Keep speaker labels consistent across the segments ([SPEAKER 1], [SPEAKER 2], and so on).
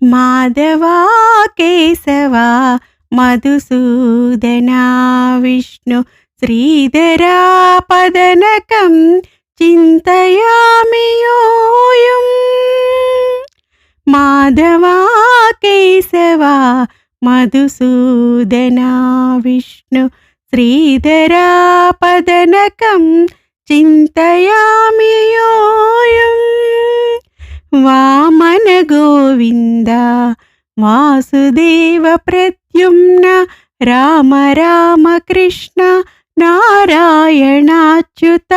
[SPEAKER 1] మాధవా కేశవా మధుసూదనా విష్ణు శ్రీధరా పదనకం చింతయామి యోయం మాధవా కేశవా మధుసూదనా విష్ణు శ్రీధరా పదనకం చింతయామి యోయం వామన గోవింద వాసుదేవ ప్రత్యుమ్న రామ రామ కృష్ణ నారాయణాచ్యుత.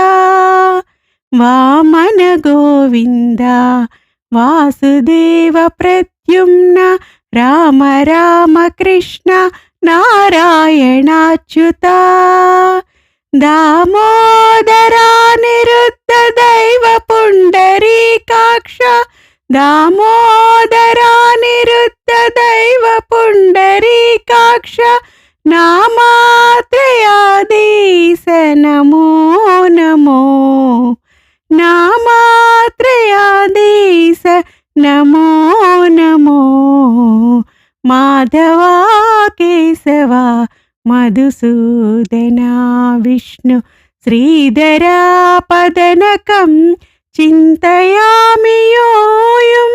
[SPEAKER 1] వామన గోవింద వాసుదేవ ప్రత్యుమ్న రామ రామ కృష్ణ నారాయణాచ్యుత. దామోదరాని దామోదరా నిరుద్ధ దైవ పుండరీకాక్ష నామాత్రయాదీశ నమో నమో నామాత్రయాదీశ నమో నమో మాధవా కేశవా మధుసూదనా విష్ణు శ్రీధరా పదనకం చింతయామి యోయం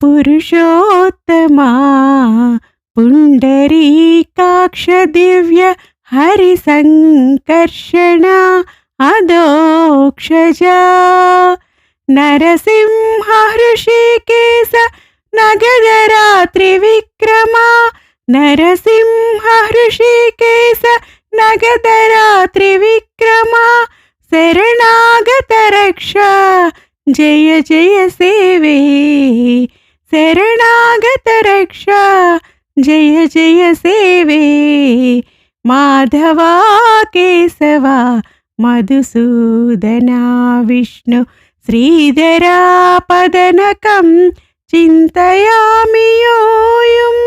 [SPEAKER 1] పురుషోత్తమా పుండరీకాక్ష దివ్య హరి సంకర్షణ అదోక్షజా నరసింహ హృషికేశ నగదరాత్రి విక్రమ నరసింహ హృషికేశ నగదరాత్రి విక్రమ శరణాగత రక్ష జయ జయ సేవే శరణాగత రక్ష జయ జయ సేవే మాధవా కేశవా మధుసూదనా విష్ణు శ్రీధరా పదనకం చింతయామి యోయం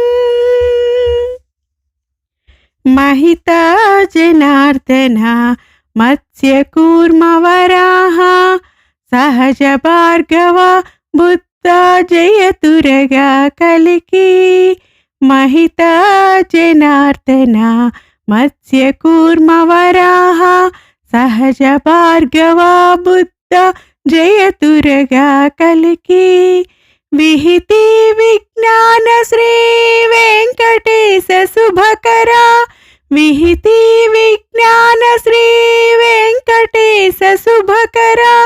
[SPEAKER 1] महिता जनार्दन मत्स्यकूर्मवराः, सहजभार्गव, बुद्धा, जयतुरगा, कलिकी, महिता, जनार्दना, मत्स्यकूर्मवराः, सहजभार्गवा, बुद्ध, जयतुरगा, कलिकी, विहिति विज्ञानश्री सुभकरा, विहिति विज्ञानश्री सशुभकरा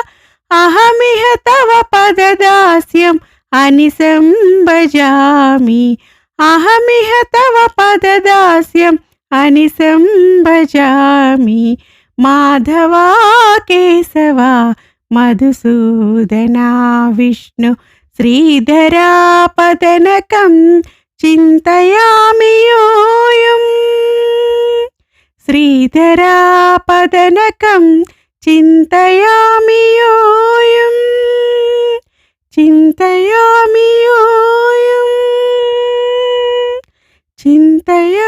[SPEAKER 1] अहमिह तव पददास्यम् अनिसं भजामि अहमिह तव पददास्यम् अनिसं भजामि माधवा केशवा, मधुसूदना, विष्णु, श्रीधरा श्रीधरापदनकं चिन्तयामि श्रीधरा श्रीधरापदनकं ചിന്തയാമിയോയും ചിന്തയാമിയോയും ചിന്തയാ